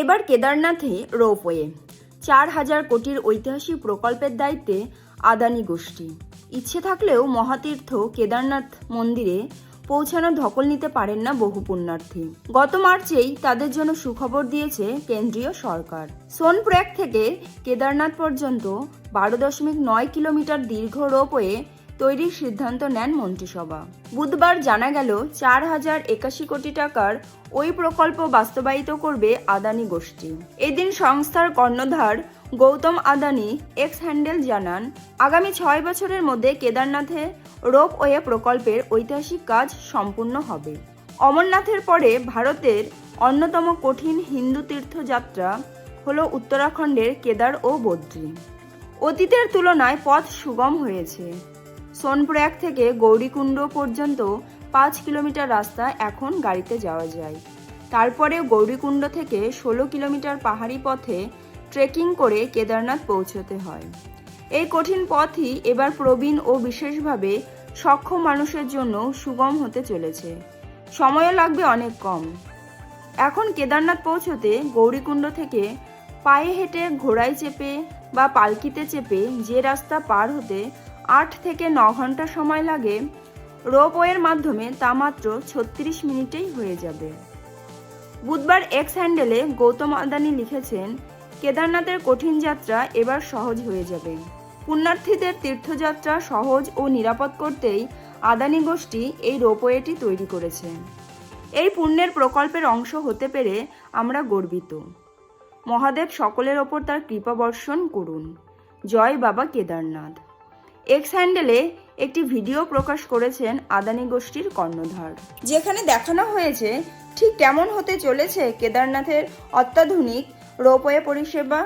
এবার কেদারনাথে রোপওয়ে চার হাজার কোটির ঐতিহাসিক প্রকল্পের দায়িত্বে আদানি গোষ্ঠী। ইচ্ছে থাকলেও মহাতীর্থ কেদারনাথ মন্দিরে পৌঁছানো ধকল নিতে পারেন না বহু পুণ্যার্থী। গত মার্চেই তাদের জন্য সুখবর দিয়েছে কেন্দ্রীয় সরকার। সোনপ্র্যাক থেকে কেদারনাথ পর্যন্ত বারো দশমিক নয় কিলোমিটার দীর্ঘ রোপওয়ে তৈরির সিদ্ধান্ত নেন মন্ত্রিসভা। বুধবার জানা গেল, চার হাজার একাশি কোটি টাকার ওই প্রকল্প বাস্তবায়িত করবে আদানি গোষ্ঠী। এদিন সংস্থার কর্ণধার গৌতম আদানি এক্স হ্যান্ডেল জানান, আগামী ছয় বছরের মধ্যে কেদারনাথে রোপওয়ে প্রকল্পের ঐতিহাসিক কাজ সম্পূর্ণ হবে। অমরনাথের পরে ভারতের অন্যতম কঠিন হিন্দু তীর্থযাত্রা হল উত্তরাখণ্ডের কেদার ও বদ্রী। অতীতের তুলনায় পথ সুগম হয়েছে। সোনপ্রয়াগ থেকে গৌরীকুণ্ড পর্যন্ত পাঁচ কিলোমিটার রাস্তা এখন গাড়িতে যাওয়া যায়। তারপরে গৌরীকুণ্ড থেকে ষোলো কিলোমিটার পাহাড়ি পথে ট্রেকিং করে কেদারনাথ পৌঁছতে হয়। এই কঠিন পথই এবার প্রবীণ ও বিশেষভাবে সক্ষম মানুষের জন্য সুগম হতে চলেছে। সময়ও লাগবে অনেক কম। এখন কেদারনাথ পৌঁছতে গৌরীকুণ্ড থেকে পায়ে হেঁটে ঘোড়ায় চেপে বা পালকিতে চেপে যে রাস্তা পার হতে আট থেকে ন ঘণ্টা সময় লাগে। রোপওয়ের মাধ্যমে তা মাত্র ছত্রিশ মিনিটেই হয়ে যাবে। বুধবার এক্স হ্যান্ডেলে গৌতম আদানি লিখেছেন, কেদারনাথের কঠিন যাত্রা এবার সহজ হয়ে যাবে। পুণ্যার্থীদের তীর্থযাত্রা সহজ ও নিরাপদ করতেই আদানি গোষ্ঠী এই রোপওয়েটি তৈরি করেছে। এই পুণ্যের প্রকল্পের অংশ হতে পেরে আমরা গর্বিত। মহাদেব সকলের ওপর তার কৃপা বর্ষণ করুন। জয় বাবা কেদারনাথ। এক্স হ্যান্ডেলে একটি ভিডিও প্রকাশ করেছেন আদানি গোষ্ঠীর কর্ণধার। যেখানে দেখানো হয়েছে, ঠিক কেমন হতে চলেছে কেদারনাথের অত্যাধুনিক রোপওয়ে পরিষেবা